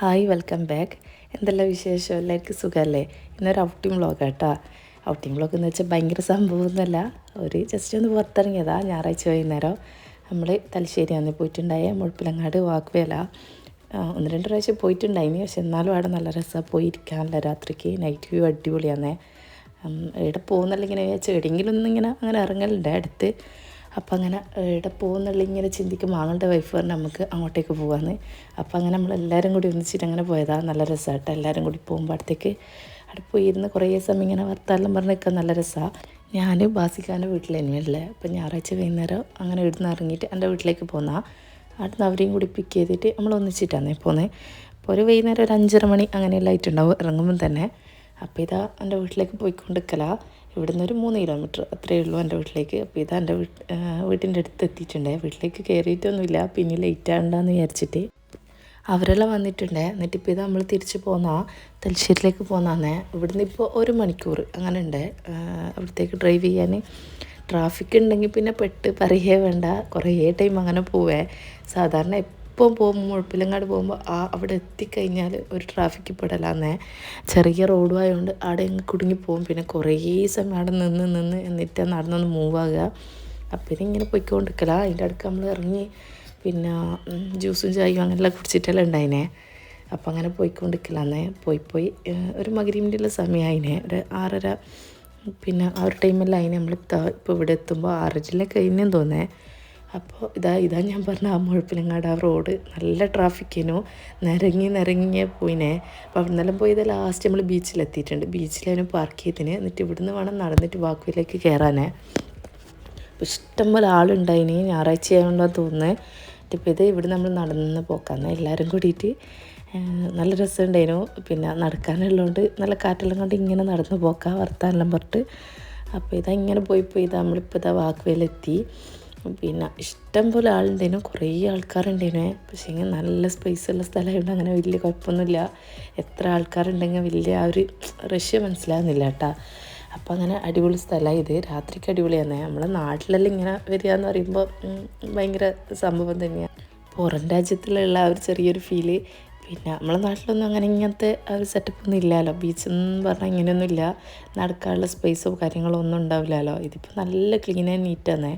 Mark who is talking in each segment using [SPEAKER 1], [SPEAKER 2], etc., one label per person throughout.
[SPEAKER 1] Hi welcome back എന്തെല്ലാം വിശേഷം? എല്ലാവർക്കും സുഖമല്ലേ? ഇന്നൊരു ഔട്ടിംഗ് വ്ളോഗ് കേട്ടോ ഔട്ടിംഗ് വ്ളോഗ് എന്ന് വെച്ചാൽ ഭയങ്കര സംഭവമൊന്നുമല്ല. ഒരു ജസ്റ്റ് ഒന്ന് പുറത്തിറങ്ങിയതാ ഞായറാഴ്ച വൈകുന്നേരം. നമ്മൾ തലശ്ശേരി അന്ന് പോയിട്ടുണ്ടായ മുഴപ്പിലങ്ങാട് വാക്കുവേല ആ, ഒന്ന് രണ്ട് പ്രാവശ്യം പോയിട്ടുണ്ടായിനി. പക്ഷെ എന്നാലും അവിടെ നല്ല രസമാണ് പോയിരിക്കാനല്ല രാത്രിക്ക് നൈറ്റ് വ്യൂ അടിപൊളിയാന്നേ. ഇവിടെ പോകുന്നല്ല ഇങ്ങനെ വിചാരിച്ചു. എവിടെയെങ്കിലും അങ്ങനെ ഇറങ്ങലുണ്ട്. അടുത്ത് അപ്പം അങ്ങനെ എവിടെ പോകുന്നുള്ള ഇങ്ങനെ ചിന്തിക്കും മാങ്ങളുടെ വൈഫ് പറഞ്ഞ് നമുക്ക് അങ്ങോട്ടേക്ക് പോകാമെന്ന് അപ്പം അങ്ങനെ നമ്മൾ എല്ലാവരും കൂടി ഒന്നിച്ചിട്ട് അങ്ങനെ പോയതാണ് നല്ല രസമായിട്ട് എല്ലാവരും കൂടി പോകുമ്പോൾ അടുത്തേക്ക് അവിടെ പോയി ഇരുന്ന് കുറേ സമയം ഇങ്ങനെ വർത്താനം പറഞ്ഞ് നിൽക്കാൻ നല്ല രസമാണ് ഞാൻ ബാസിക്കാന്റെ വീട്ടിൽ തന്നെയല്ലേ അപ്പം ഞായറാഴ്ച വൈകുന്നേരം അങ്ങനെ ഇവിടുന്ന് ഇറങ്ങിയിട്ട് എന്റെ വീട്ടിലേക്ക് പോന്നാ. അവിടുന്ന് അവരെയും കൂടി പിക്ക് ചെയ്തിട്ട് നമ്മൾ ഒന്നിച്ചിട്ടാണ് പോകുന്നത് അപ്പോൾ ഒരു വൈകുന്നേരം ഒരു അഞ്ചര മണി അങ്ങനെയെല്ലാം ആയിട്ടുണ്ടാവും ഇറങ്ങുമ്പം തന്നെ. അപ്പോൾ ഇതാ എന്റെ വീട്ടിലേക്ക് പോയിക്കൊണ്ടിരിക്കല. ഇവിടുന്ന് ഒരു മൂന്ന് കിലോമീറ്റർ അത്രയേ ഉള്ളൂ എന്റെ വീട്ടിലേക്ക്. അപ്പോൾ ഇതാ എന്റെ വീട്ട് വീട്ടിന്റെ അടുത്ത് എത്തിയിട്ടുണ്ട്. വീട്ടിലേക്ക് കയറിയിട്ടൊന്നുമില്ല പിന്നെ ലേറ്റ് ആകണ്ടെന്ന് വിചാരിച്ചിട്ട് അവരെല്ലാം വന്നിട്ടുണ്ട്. എന്നിട്ട് ഇപ്പോൾ ഇത് നമ്മൾ തിരിച്ച് പോന്നാ. തലശ്ശേരിയിലേക്ക് പോന്നാന്നേ. ഇവിടുന്ന് ഇപ്പോൾ ഒരു മണിക്കൂർ അങ്ങനെ ഉണ്ട് അവിടത്തേക്ക് ഡ്രൈവ് ചെയ്യാൻ ട്രാഫിക് ഉണ്ടെങ്കിൽ പിന്നെ പെട്ട് പറയേ വേണ്ട. കുറേ ടൈം അങ്ങനെ പോവേ. സാധാരണ എപ്പം പോകുമ്പോൾ മുഴപ്പിലങ്ങാട് പോകുമ്പോൾ ആ അവിടെ എത്തിക്കഴിഞ്ഞാൽ ഒരു ട്രാഫിക്കിൽ പെടലാന്നേ. ചെറിയ റോഡും ആയതുകൊണ്ട് അവിടെ അങ്ങ് കുടുങ്ങി പോകും. പിന്നെ കുറേ സമയം അവിടെ നിന്ന് നിന്ന് എന്നിട്ട് നടന്നൊന്ന് മൂവ് ആകുക അപ്പം ഇതിങ്ങനെ പോയിക്കൊണ്ടിരിക്കല. അതിന്റെ അടുക്ക് നമ്മൾ ഇറങ്ങി പിന്നെ ജ്യൂസും ചായയും അങ്ങനെല്ലാം കുടിച്ചിട്ടെല്ലാം ഉണ്ടായിനെ അപ്പം അങ്ങനെ പോയിക്കൊണ്ടിരിക്കലാന്നേ. പോയി പോയി ഒരു മകരീമിന്റെ സമയമായിനെ ഒരു ആറര പിന്നെ ആ ഒരു ടൈമെല്ലാം അതിനെ നമ്മൾ ഇപ്പോൾ ഇവിടെ എത്തുമ്പോൾ ആറരയിലെ കഴിഞ്ഞെന്ന് തോന്നേ. അപ്പോൾ ഇതാ ഇതാ ഞാൻ പറഞ്ഞ ആ മുഴപ്പിലങ്ങാട് ആ റോഡ്. നല്ല ട്രാഫിക്കിനു നിരങ്ങി നിരങ്ങിയേ പോയിനെ. അപ്പോൾ അവിടെ നിന്നെല്ലാം പോയത് ലാസ്റ്റ് നമ്മൾ ബീച്ചിലെത്തിയിട്ടുണ്ട് ബീച്ചിലതിന് പാർക്ക് ചെയ്തതിന് എന്നിട്ട് ഇവിടുന്ന് വേണം നടന്നിട്ട് വാക്കുവിലേക്ക് കയറാനേ അപ്പോൾ ഇഷ്ടംപോലെ ആളുണ്ടായിനി. ഞായറാഴ്ച ആയതുകൊണ്ടാണ് തോന്നുന്നത് ഇപ്പോൾ ഇത് ഇവിടെ നമ്മൾ നടന്ന് പോക്കാന്ന്. എല്ലാവരും കൂടിയിട്ട് നല്ല രസമുണ്ടായിരുന്നു പിന്നെ നടക്കാനുള്ളതുകൊണ്ട് നല്ല കാറ്റെല്ലാം കൊണ്ട് ഇങ്ങനെ നടന്ന് പോക്കാം വർത്താനെല്ലാം പറഞ്ഞിട്ട്. അപ്പോൾ ഇതാ ഇങ്ങനെ പോയി പോയി ഇതാ നമ്മളിപ്പോൾ ഇതാ വാക്കുവേലെത്തി. പിന്നെ ഇഷ്ടം പോലെ ആളുണ്ടേനു. കുറേ ആൾക്കാരുണ്ടേനു. പക്ഷേ ഇങ്ങനെ നല്ല സ്പേസ് ഉള്ള സ്ഥലമായതുകൊണ്ട് അങ്ങനെ വലിയ കുഴപ്പമൊന്നുമില്ല. എത്ര ആൾക്കാരുണ്ടെങ്കിൽ വലിയ ആ ഒരു റഷ്യ മനസ്സിലാകുന്നില്ല കേട്ടോ. അപ്പോൾ അങ്ങനെ അടിപൊളി സ്ഥലമാണ് ഇത്. രാത്രിക്ക് അടിപൊളിയാണ് നമ്മളെ നാട്ടിലെല്ലാം ഇങ്ങനെ വരിക എന്ന് പറയുമ്പോൾ ഭയങ്കര സംഭവം തന്നെയാണ് പുറം രാജ്യത്തിലുള്ള ആ ഒരു ചെറിയൊരു ഫീൽ പിന്നെ നമ്മളെ നാട്ടിലൊന്നും അങ്ങനെ ഇങ്ങനത്തെ ഒരു സെറ്റപ്പ് ഒന്നും ഇല്ലല്ലോ ബീച്ച് എന്ന് പറഞ്ഞാൽ ഇങ്ങനെയൊന്നും ഇല്ല. നടക്കാനുള്ള സ്പേസോ കാര്യങ്ങളോ ഒന്നും ഉണ്ടാവില്ലല്ലോ ഇതിപ്പോൾ നല്ല ക്ലീൻ ആൻഡ് നീറ്റാണ്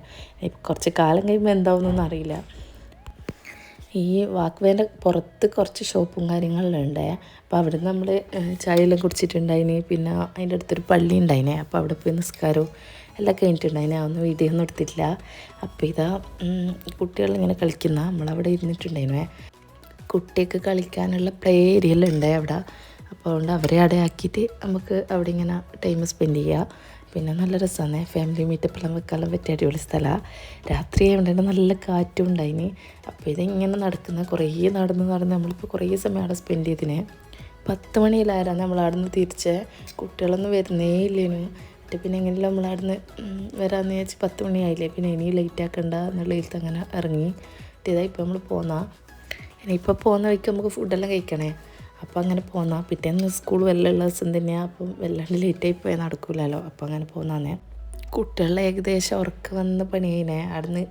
[SPEAKER 1] ഇപ്പം കുറച്ച് കാലം കഴിയുമ്പോൾ എന്താവുന്നൊന്നും അറിയില്ല. ഈ വാക്വേന്റെ പുറത്ത് കുറച്ച് ഷോപ്പും കാര്യങ്ങളും ഉണ്ട്. അപ്പോൾ അവിടെ നമ്മൾ ചായയെല്ലാം കുടിച്ചിട്ടുണ്ടായിന്. പിന്നെ അതിന്റെ അടുത്തൊരു പള്ളി ഉണ്ടായിനെ. അപ്പോൾ അവിടെ പോയി നിസ്കാരവും എല്ലാം കഴിഞ്ഞിട്ടുണ്ടായിനെ. അതൊന്നും വീഡിയോ ഒന്നും എടുത്തിട്ടില്ല. അപ്പോൾ ഇതാ കുട്ടികളിങ്ങനെ കളിക്കുന്ന. നമ്മളവിടെ ഇരുന്നിട്ടുണ്ടായിനെ. കുട്ടിക്ക് കളിക്കാനുള്ള പ്ലേ ഏരിയയെല്ലാം ഉണ്ട് അവിടെ. അപ്പോൾ അതുകൊണ്ട് അവരെ അവിടെ നമുക്ക് അവിടെ ഇങ്ങനെ ടൈം സ്പെൻഡ് ചെയ്യാം. പിന്നെ നല്ല രസമാണ്. ഫാമിലി മീറ്റപ്പെല്ലാം വെക്കാനും പറ്റിയ അടിപൊളി സ്ഥലമാണ് രാത്രി ആയതുകൊണ്ട് നല്ല കാറ്റും ഉണ്ടായിന്. അപ്പോൾ ഇതിങ്ങനെ നടക്കുന്ന കുറേ നടന്ന് നടന്ന് നമ്മളിപ്പോൾ കുറേ സമയം അവിടെ സ്പെൻഡ് ചെയ്തിന്. പത്ത് മണിയിലായിരുന്നു നമ്മൾ നിന്ന് തിരിച്ച്. കുട്ടികളൊന്നും വരുന്നേ ഇല്ലേനു. എന്നിട്ട് പിന്നെ എങ്ങനെയല്ല നമ്മൾ നിന്ന് വരാമെന്ന് വിചാരിച്ച് പത്ത് മണിയായില്ലേ. പിന്നെ ഇനി ലേറ്റ് ആക്കണ്ട എന്നുള്ള രീതിയിൽ അങ്ങനെ ഇറങ്ങി. ഇതാ ഇപ്പോൾ നമ്മൾ പോന്നാ. ഇനിയിപ്പോൾ പോകുന്ന വഴിക്ക് നമുക്ക് ഫുഡെല്ലാം കഴിക്കണേ. അപ്പോൾ അങ്ങനെ പോന്നാ. പിറ്റേന്ന് സ്കൂൾ വല്ല ഉള്ള ദിവസം തന്നെയാണ് അപ്പം വല്ലാണ്ട് ലേറ്റായി പോയാൽ നടക്കൂലല്ലോ അപ്പോൾ അങ്ങനെ പോന്നാന്നേ. കുട്ടികളെ ഏകദേശം ഉറക്കം വന്ന പണിയേനെ അവിടുന്ന്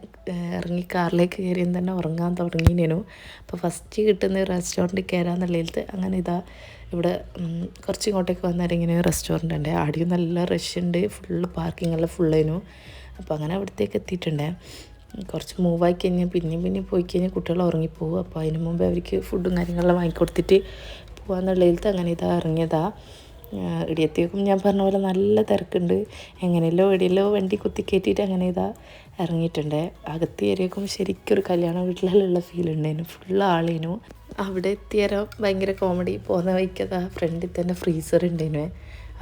[SPEAKER 1] ഇറങ്ങി കാറിലേക്ക് കയറിയും തന്നെ ഉറങ്ങാൻ തുടങ്ങിനേനു. അപ്പോൾ ഫസ്റ്റ് കിട്ടുന്ന റെസ്റ്റോറന്റിൽ കയറാന്നുള്ളതിലത്ത് അങ്ങനെ ഇതാ ഇവിടെ കുറച്ച് ഇങ്ങോട്ടേക്ക് വന്നേരം ഇങ്ങനെ റെസ്റ്റോറന്റ് ഉണ്ട്. ആടെയും നല്ല റഷ് ഉണ്ട്. ഫുള്ള് പാർക്കിങ്ങെല്ലാം ഫുള്ളേനു അപ്പോൾ അങ്ങനെ അവിടത്തേക്ക് എത്തിയിട്ടുണ്ട്. കുറച്ച് മൂവായി കഴിഞ്ഞാൽ പിന്നെയും പിന്നെയും പോയി കഴിഞ്ഞാൽ കുട്ടികൾ ഉറങ്ങിപ്പോകും. അപ്പോൾ അതിന് മുമ്പ് അവർക്ക് ഫുഡും കാര്യങ്ങളെല്ലാം വാങ്ങിക്കൊടുത്തിട്ട് പോകാന്നുള്ളതിലത്ത് അങ്ങനെ ഇതാ ഇറങ്ങിയതാ. ഇടിയത്തേക്കും ഞാൻ പറഞ്ഞ പോലെ നല്ല തിരക്കുണ്ട്. എങ്ങനെയല്ലോ എവിടെയല്ലോ വണ്ടി കുത്തി കയറ്റിയിട്ട് അങ്ങനെ ഇതാ ഇറങ്ങിയിട്ടുണ്ട്. അകത്ത് കയറിയേക്കും ശരിക്കും ഒരു കല്യാണ വീട്ടിലുള്ള ഫീൽ ഉണ്ടായിരുന്നു. ഫുൾ ആളേനു. അവിടെ എത്തിയാലോ ഭയങ്കര കോമഡി പോകുന്ന വഴിക്കതാ ഫ്രണ്ടിൽ തന്നെ ഫ്രീസർ ഉണ്ടായിരുന്നു.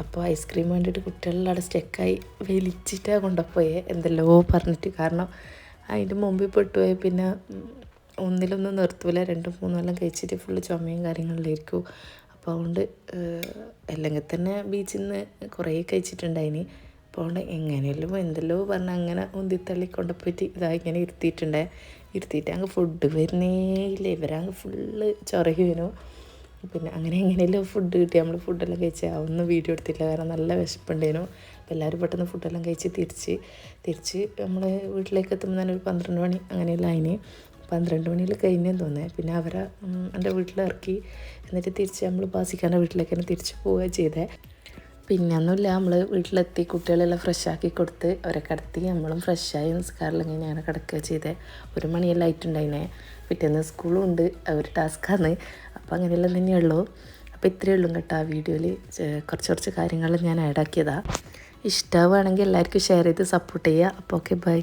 [SPEAKER 1] അപ്പോൾ ഐസ്ക്രീം വേണ്ടിയിട്ട് കുട്ടികളിലവിടെ സ്റ്റെക്കായി വലിച്ചിട്ടാണ് കൊണ്ടുപോയേ. എന്തല്ലോ പറഞ്ഞിട്ട് കാരണം അതിന്റെ മുമ്പിൽ പെട്ടുപോയി പിന്നെ ഒന്നിലൊന്നും നിർത്തൂല. രണ്ടും മൂന്നും എല്ലാം കഴിച്ചിട്ട് ഫുള്ള് ചുമയും കാര്യങ്ങളിലായിരിക്കും. അപ്പോൾ അതുകൊണ്ട് അല്ലെങ്കിൽ തന്നെ ബീച്ചിൽ നിന്ന് കുറേ കഴിച്ചിട്ടുണ്ടായിനി. അപ്പോൾ അതുകൊണ്ട് എങ്ങനെയല്ലോ എന്തെല്ലോ പറഞ്ഞ് അങ്ങനെ ഉന്തിത്തള്ളി കൊണ്ടുപോയിട്ട് ഇതാ ഇങ്ങനെ ഇരുത്തിയിട്ടുണ്ടേ. ഇരുത്തിയിട്ട് അങ്ങ് ഫുഡ് വരുന്നേ ഇല്ല. ഇവരങ്ങ് ഫുള്ള് ചൊറയുവേനു പിന്നെ അങ്ങനെ എങ്ങനെയല്ലോ ഫുഡ് കിട്ടി. നമ്മൾ ഫുഡെല്ലാം കഴിച്ച് അതൊന്നും വീഡിയോ എടുത്തില്ല. കാരണം നല്ല വിശപ്പുണ്ടേനു അപ്പോൾ എല്ലാവരും പെട്ടെന്ന് ഫുഡെല്ലാം കഴിച്ച് തിരിച്ച് തിരിച്ച് നമ്മൾ വീട്ടിലേക്ക് എത്തുമ്പോൾ തന്നെ ഒരു പന്ത്രണ്ട് മണി അങ്ങനെയല്ല അതിന് പന്ത്രണ്ട് മണിയിൽ കഴിഞ്ഞെന്ന് തോന്നുന്നത് പിന്നെ അവരെ എന്റെ വീട്ടിലിറക്കി. എന്നിട്ട് തിരിച്ച് നമ്മൾ ബാസിക്കാന്റെ വീട്ടിലേക്ക് തന്നെ തിരിച്ച് പോവുക ചെയ്തേ. പിന്നെ ഒന്നുമില്ല നമ്മൾ വീട്ടിലെത്തി കുട്ടികളെല്ലാം ഫ്രഷാക്കി കൊടുത്ത് അവരെ കിടത്തി നമ്മളും ഫ്രഷായി നിസ്കാരം ഇങ്ങനെ കിടക്കുക ചെയ്തേ. ഒരു മണിയെല്ലാം ആയിട്ടുണ്ടായിനെ. പിറ്റേന്ന് സ്കൂളും ഉണ്ട്. ഒരു ടാസ്ക്കാണ് അപ്പോൾ അങ്ങനെയെല്ലാം തന്നെയുള്ളൂ. അപ്പോൾ ഇത്രയേ ഉള്ളൂ കേട്ടോ ആ വീഡിയോയിൽ. കുറച്ച് കുറച്ച് കാര്യങ്ങൾ ഞാൻ ആഡാക്കിയതാണ് ഇഷ്ടമാവുകയാണെങ്കിൽ എല്ലാവർക്കും ഷെയർ ചെയ്ത് സപ്പോർട്ട് ചെയ്യുക. അപ്പോൾ ഓക്കെ ബൈ